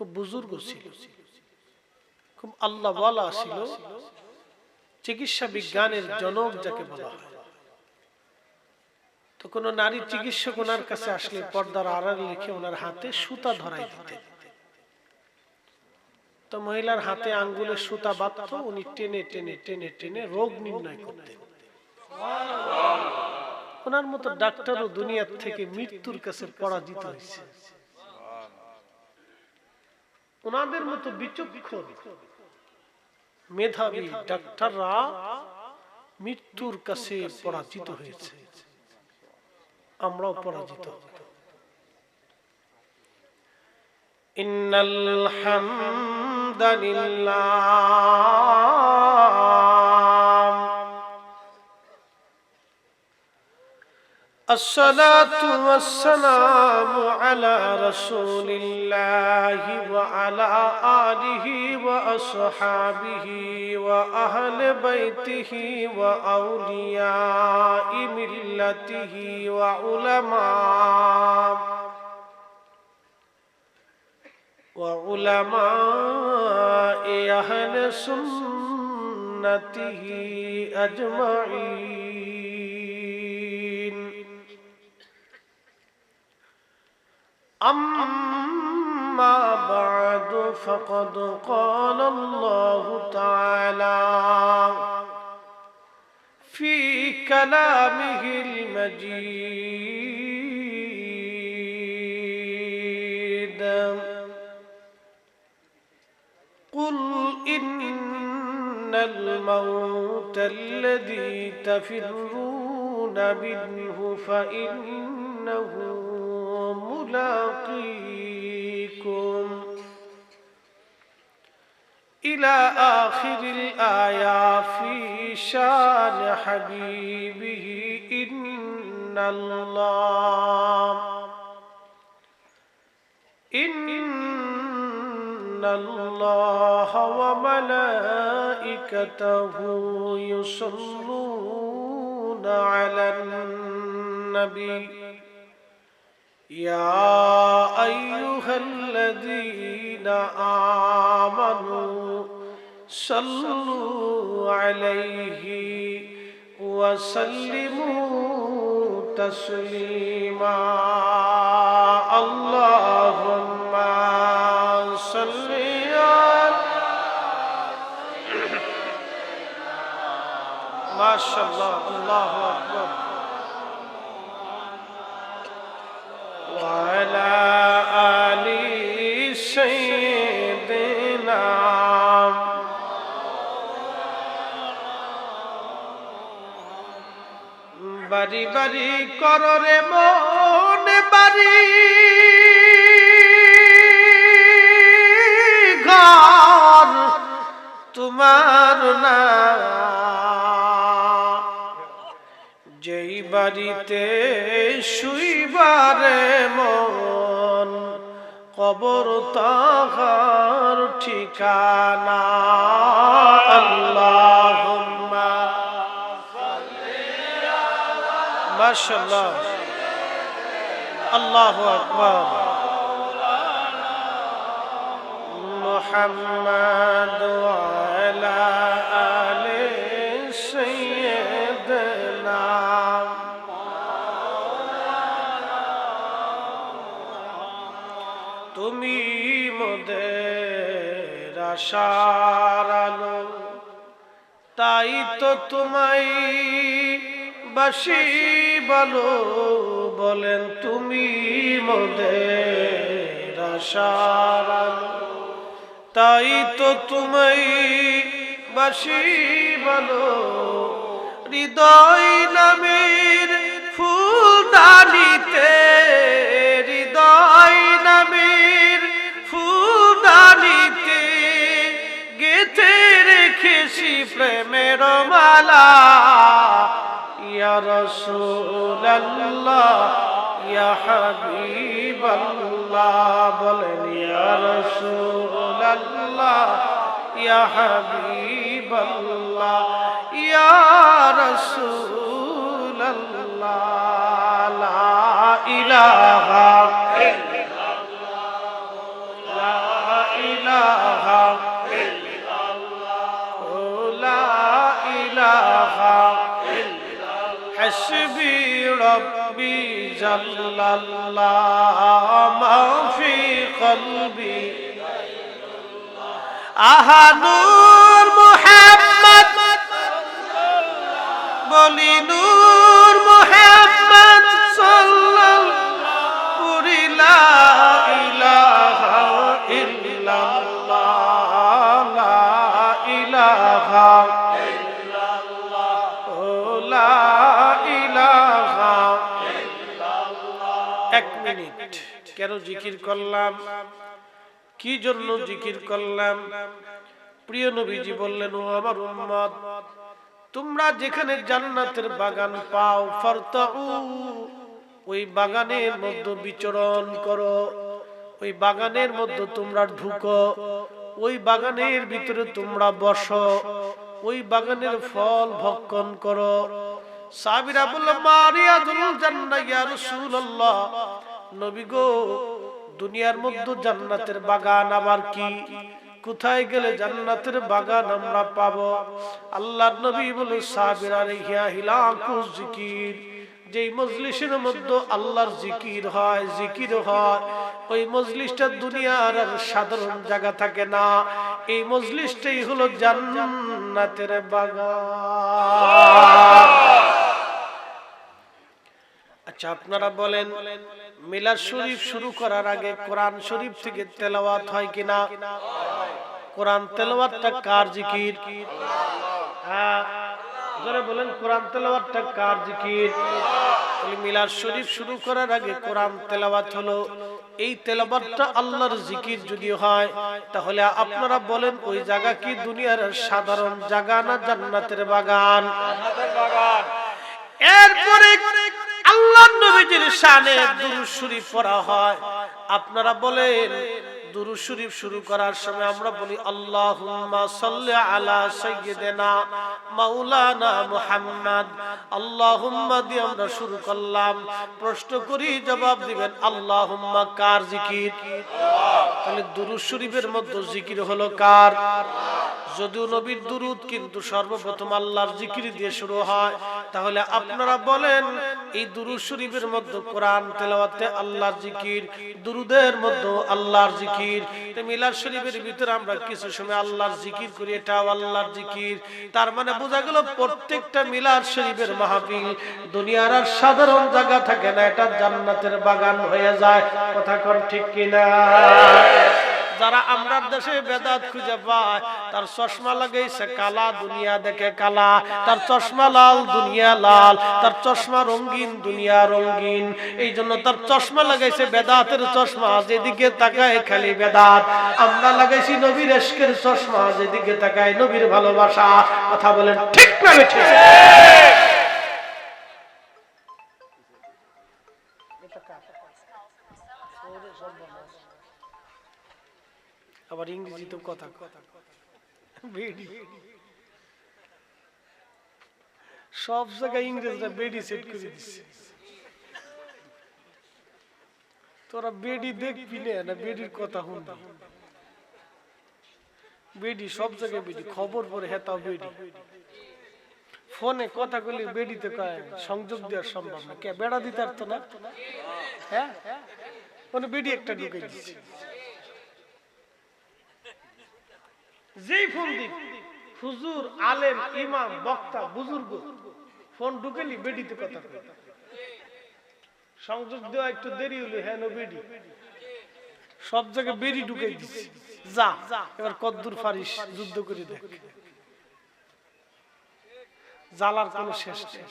খুব বুজুর্গ ছিল। খুব আল্লাহ ছিল। চিকিৎসা বিজ্ঞানের জনক যাকে বলা হয়। তো কোন নারী চিকিৎসক ওনার কাছে আসলে পর্দার আড়াল লিখে ওনার হাতে সুতা ধরাই দিতেন। তো মহিলার হাতে আঙ্গুলে সুতা বাঁধত, উনি টেনে টেনে টেনে টেনে রোগ নির্ণয় করতেন। ওনার মতো ডাক্তারও দুনিয়ার থেকে মৃত্যুর কাছে পরাজিত হয়েছে। ওনাদের মতো বিচক্ষণ মেধাবী ডাক্তাররা মৃত্যুর কাছে পরাজিত হয়েছে। আমরাও পরাজিত ইন্নাল إن الصلاة والسلام على رسول الله وعلى آله وأصحابه وأهل بيته وأولياء ملته وعلماء وعلماء أهل سنته أجمعين. أما بعد فقد قال الله تعالى في كلامه المجيد قل إن الموت الذي تفرون منه فإنه ملاقيكم إلى آخر الآية في شان حبيبه إن الله إن الله وملائكته يصلون على النبي. يا أيها الذين آمنوا صلوا عليه وسلموا تسليما. اللهم صل ما شاء الله. الله أكبر. وعلى آل سيدنا বাড়ি বাড়ি কররে মন বাড়ি ঘর তোমার না বাড়িতে শুইবারে মন কবর তাহার ঠিকানা। আল্লাহ আল্লাহ মোহাম্মদ আলা আলে আশার তাই তো তোমায় বাসি বলো বলেন তুমি মোদের আশার তাই তো তুমি বাসি বলো হৃদয় নামের ফুলদানিতে প্রেমের মালা, ইয়া রসুল্লাহ ইয়া হাবিবাল্লাহ, বলেন, ইয়া রসুল্লাহ ইয়া হাবিবাল্লাহ, ইয়া রসুল্লাহ লা ইলাহা আসবি রব্বি জাল্লাল্লাহ মাফি কলবি আহা নূর মুহাম্মদ বলি নূর মুহাম্মদ সাল্লাল্লাহ এক মিনিট। কেন জিকির করলাম? কি জন্য জিকির করলাম? প্রিয় নবীজি বললেন, ও আমার উম্মত, তোমরা যেখানে জান্নাতের বাগান পাও, ফারতাউ, ওই বাগানের মধ্যে বিচরণ করো। ওই বাগানের মধ্যে তোমরা ঢুকো। ওই বাগানের ভিতরে তোমরা বসো। ওই বাগানের ফল ভক্ষণ করো। সাবিরা বলল রাসূলুল্লাহ। নবী গো, দুনিয়ার মধ্যে জান্নাতের বাগান আবার কি? কোথায় গেলে জান্নাতের বাগান আমরা পাব? আল্লাহর নবী বলে, সাবির আলাইহিয়া হিলাকুজ জিকির যেই মজলিসের মধ্যে আল্লাহর জিকির হয় জিকির হয়, ওই মজলিসটা দুনিয়ার আর সাধারণ জায়গা থাকে না। এই মজলিসটাই হলো জান্নাতের বাগান। আচ্ছা আপনারা বলেন, মিলাদ শরীফ শুরু করার আগে কোরআন শরীফ থেকে তেলাওয়াত হয় কিনা? কোরআন তেলাওয়াতটা কার জিকির? হ্যাঁ বলেন কার জিকির? শরীফ শুরু করার আগে তেলাওয়াত হলো, এই আল্লাহর জিকির যদি হয়, তাহলে আপনারা বলেন, ওই জায়গা কি দুনিয়ার সাধারণ জায়গা না জান্নাতের বাগান? এরপরে আল্লাহ নবীজির শানে দুরূদ শরীফ পড়া হয়। আপনারা বলেন, দুরূদ শরীফ শুরু করার সময় আমরা বলি, আল্লাহুম্মা সাল্লি আলা সাইয়্যিদিনা মাওলানা মুহাম্মদ। আল্লাহুম্মা দিয়ে আমরা শুরু করলাম। প্রশ্ন করি, জবাব দিবেন, আল্লাহুম্মা কার জিকির? তাহলে দুরূদ শরীফের মধ্যে জিকির হলো কার? যদিও নবীর দুরুদ কিন্তু সর্বপ্রথম আল্লাহর জিকির দিয়ে শুরু হয়, তাহলে আপনারা বলেন, এই দুরুদ শরীফের মধ্যে কোরআন, তেলাওয়াতে আল্লাহর জিকির, দুরুদের মধ্যে আল্লাহর জিকির। মিলাদ শরীফের ভিতরে আমরা কিছু সময় আল্লাহর জিকির করি, এটাও আল্লাহর জিকির। তার মানে বোঝা গেল প্রত্যেকটা মিলাদ শরীফের মাহফিল দুনিয়ার আর সাধারণ জায়গা থাকে না, এটা জান্নাতের বাগান হয়ে যায়। কথা কোন ঠিক কিনা? যারা আমরা দেশে বেদাত খুঁজে পায়, তার চশমা লাগাইছে কালা, দুনিয়া দেখে কালা। তার চশমা লাল, দুনিয়া লাল। তার চশমা রঙিন, দুনিয়া রঙিন। এই জন্য তার চশমা লাগাইছে বেদাতের চশমা, যেদিকে তাকায় খালি বেদাত। আমরা লাগাইছি নবীর এশকের চশমা, যেদিকে তাকায় নবীর ভালোবাসা। কথা বলেন ঠিক না ঠিক আবার ইংরেজিতে কথা বেডি। সব জায়গায় ইংরেজরা বেডি সেট করে দিচ্ছে তোরা বেডি দেখবি না বেডির কথা শুনবি? বেডি সব জায়গায় বেডি, খবর পরে হেতাও বেডি। ফোনে কথা কইলে বেডিতে সংযোগ দেওয়ার সম্ভব না কে, বেড়া দিতে পারতো না? হ্যাঁ? মানে বেডি একটা ঢুকে দিচ্ছে যেই ফোন দিক, হুজুর, আলেম, ইমাম, বক্তা, বুজুর্গ, ফোন ঢুকেলি, বেডিতে কথা সংযোগ দেওয়া একটু দেরি হলো হ্যাঁ বেডি। সব জায়গায় বেরি ঢুকে যা, এবার কদ্দুর ফারিস যুদ্ধ করে দেখ। জ্বালার কোনো শেষ নেই।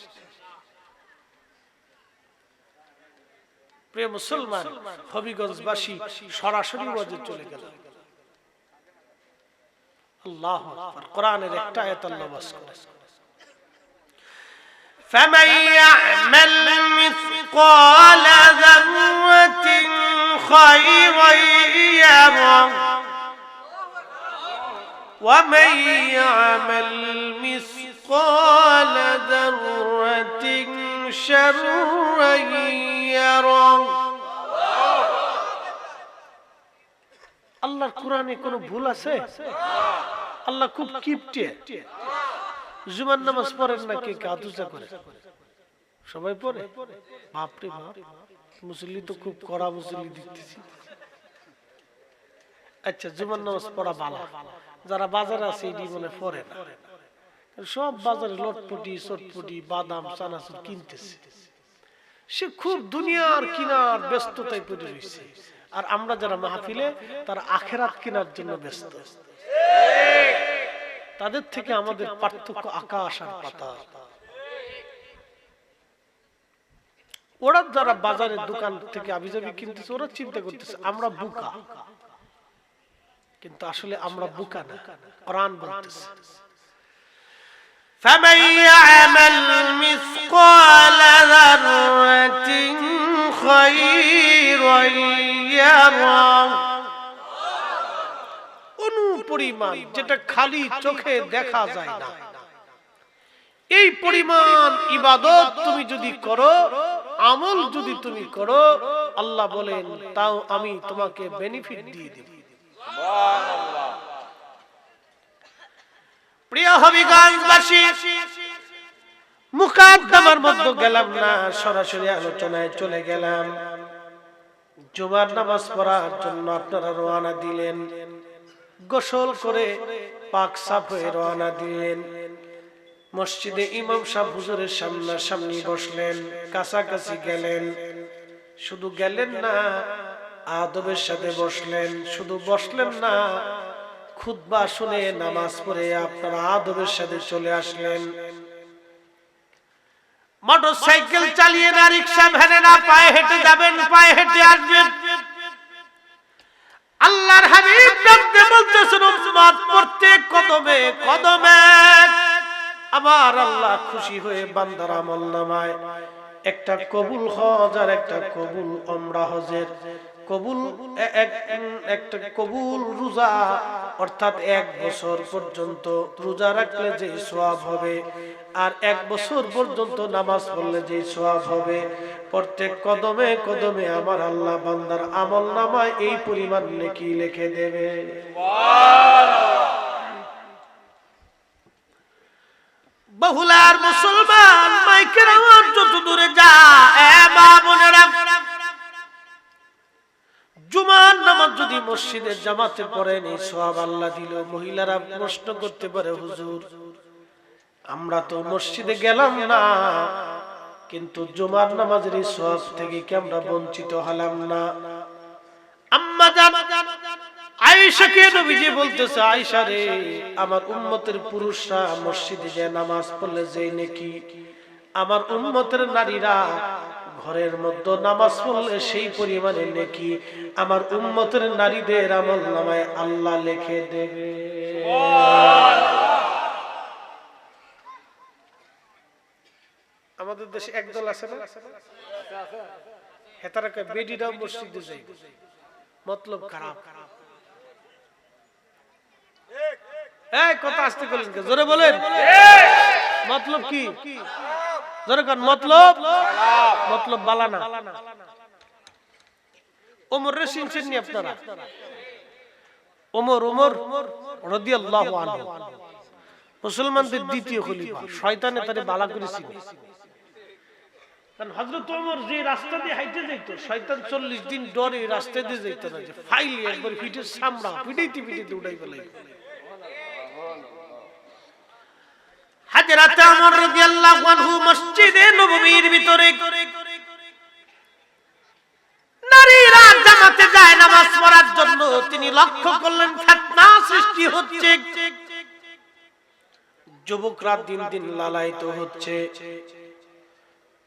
প্রিয় মুসলমান, হবিগঞ্জবাসী সরাসরি ওয়াজে চলে গেল। আল্লাহ আকবার কোরআনের একটা আয়াত আল্লাহ বাস করে فمن يعمل مثقال ذرة خيرا يره ومن يعمل مثقال ذرة شرا يره আল্লাহর কোরআনে কোনো ভুল আছে আল্লাহ খুব কিপটে। জুমার নামাজ পড়েন না কে কাদুজা করে। সবাই পড়ে? বাপরে বাপ মুসল্লি তো খুব কড়া মুসল্লি দেখতেছি আচ্ছা জুমার নামাজ পড়া বালা। যারা বাজারে আছে এটি মনে পড়ে না। সব বাজারে লটপটি চটপটি বাদাম চানাচুর কিনতেছে। সে খুব দুনিয়ার কিনার ব্যস্ততায় পড়ে রয়েছে। আর আমরা যারা মাহফিলে তারা আখেরাত কেনার জন্য ব্যস্ত। তাদের থেকে আমাদের পার্থক্য আকাশ আর পাতা ওরা যারা বাজারের দোকান থেকে আবিজাবি কিনতেছে ওরা চিন্তা করতেছে আমরা বুকা কিন্তু আসলে আমরা বুকা না কোরআন বলতেছে فمن يعمل مثقال ذرة خيرا يره অনুপরিমাণ যেটা খালি চোখে দেখা যায় না। এই পরিমাণ ইবাদত তুমি যদি করো আমল যদি তুমি করো আল্লাহ বলেন তাও আমি তোমাকে বেনিফিট দিয়ে দেব। প্রিয় হবিগঞ্জবাসী মুকাদ্দমার মধ্যে গেলাম না সরাসরি আলোচনায় চলে গেলাম। জুমার নামাজ পড়ার জন্য আপনারা রওনা দিলেন। গোসল করে পাক সাফ হয়ে রওনা দিলেন। মসজিদে ইমাম সাহেব হুজুরের সামনাসামনি বসলেন, কাছাকাছি গেলেন। শুধু গেলেন না, আদবের সাথে বসলেন। শুধু বসলেন না, খুতবা শুনে নামাজ পড়ে আপনারা আদবের সাথে চলে আসলেন। মোটর সাইকেল চালিয়ে না রিক্সা ভ্যানে না, পায়ে হেঁটে যাবেন, পায়ে হেঁটে আসবেন। আল্লাহর হাবিব ডাকতে বলতেছেন উম্মত প্রত্যেক কদমে কদমে। আবার আল্লাহ খুশি হয়ে বান্দার আমল নামায়। একটা কবুল হজ আর একটা কবুল ওমরা হজের। কবুল এক- একটা কবুল রোজা, অর্থাৎ এক বছর পর্যন্ত রোজা রাখলে যে সোয়াব হবে, আর এক বছর পর্যন্ত নামাজ পড়লে যে সোয়াব হবে, প্রত্যেক কদমে কদমে আমার আল্লাহ বান্দার আমল নামায় এই পরিমাণ নেকি লিখে দেবে। বহুলার মুসলমান, মাইকের আওয়াজ যত দূরে যা এ মা বোনেরা জুমার নামাজ যদি মসজিদের জামাতে পড়েন, এই সব আল্লাহ দিল। মহিলারা প্রশ্ন করতে পারে, হুজুর, আমরা তো মসজিদে গেলাম না, কিন্তু জুমার নামাজের এই সব থেকে কি আমরা বঞ্চিত হলাম না? বলতেছে, আয়েশা রে, আমার উম্মতের পুরুষরা মসজিদে নামাজ পড়লে নাকি? আমার উম্মতের নারীরা ঘরের মধ্যে নামাজ পড়লে সেই পরিমাণে নাকি আমার উম্মতের নারীদের আমল নামায় আল্লাহ লিখে দেবে। আমাদের দেশে একদল আছে না? হেতারা মসজিদে যাই। মতলব খারাপ। এই কথা আসতে করলেন? জোরে বলেন। মতলব কি? মুসলমানদের দ্বিতীয় খলিফা। শয়তানে তারে বালা করেছিল। কারণ হযরত ওমর যে রাস্তা দিয়ে শয়তান 40 দিন ডরে রাস্তা দিয়ে যাইতো না যে ফাইলি একবার পিঠের সামরা পিটাইতে পিটাইতে উড়াই ফেলাই যুবকরা দিন দিন লালায়িত হচ্ছে।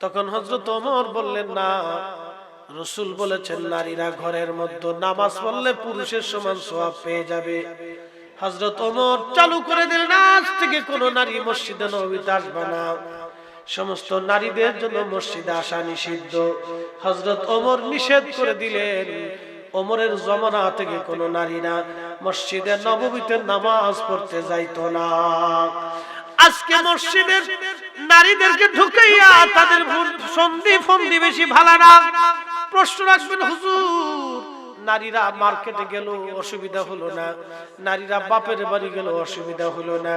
তখন হজরত ওমর বললেন, না, রসুল বলেছেন নারীরা ঘরের মধ্যে নামাজ পড়লে পুরুষের সমান সোয়াব পেয়ে যাবে। হজরত ওমর চালু করে দিলেন, আজ থেকে কোন নারী মসজিদে নবীতে আসবে না। সমস্ত নারীদের জন্য মসজিদে আসা নিষিদ্ধ। হজরত ওমর নিষেধ করে দিলেন, ওমরের জমানা থেকে কোন নারীরা মসজিদে নববীতে নামাজ পড়তে যাইতো না। আজকে মসজিদের নারীদেরকে ঢুকাইয়া তাদের সন্ধি ফন্দি বেশি ভালো না। প্রশ্ন রাখবেন, হুজুর নারীরা মার্কেটে গেল, অসুবিধা হলো না। নারীরা বাপের বাড়ি গেল, অসুবিধা হলো না।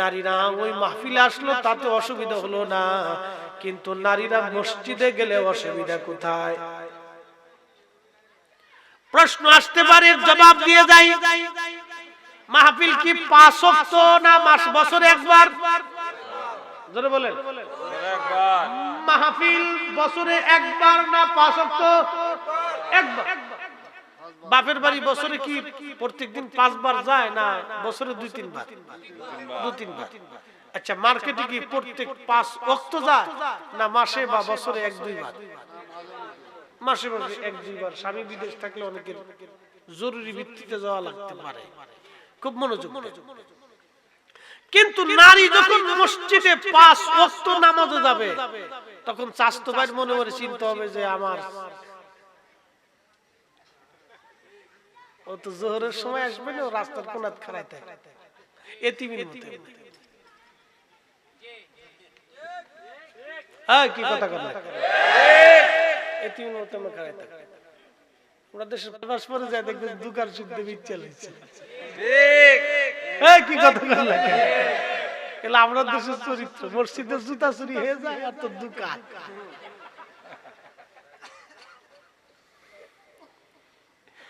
নারীরা ওই মাহফিলে আসলো, তাতে অসুবিধা হলো না। কিন্তু নারীরা মসজিদে গেলে অসুবিধা কোথায়? প্রশ্ন আসতে পারে, জবাব দিয়ে যাই। মাহফিল কি পাঁচ ওয়াক্ত না মাস বছরে একবার? জোরে বলেন। মাহফিল বছরে একবার না পাঁচ একবার বাপের বাড়ি বছরে কি প্রত্যেকদিন পাঁচবার যায় না? বছরে দুই তিনবার। দু তিনবার। আচ্ছা মার্কেটে কি প্রত্যেক পাঁচ ওয়াক্ত যায়? না মাসে বা বছরে এক দুইবার। মাসে মাসে এক দুইবার। স্বামী বিদেশ থাকলে অনেকের জরুরি ভিত্তিতে যাওয়া লাগতে পারে। খুব মনোযোগ কিন্তু নারী যখন মসজিদে পাঁচ ওয়াক্ত নামাজে যাবে তখন ভাই মনে করে চিন্তা হবে যে আমার ও তো জোহরের সময় আসবে না রাস্তার কোনাত খাড়ায় থাকে। মতো। হ্যাঁ কি কথা কথা মতো থাকি। আমরা দেশের পরে যায়, দেখবে দোকান সুখ দেবে লাগছে এই কি কথা বললে এলা আমরা দেশের চরিত্র, মসজিদের জুতা চুরি হয়ে যায়, আর তোর দোকান।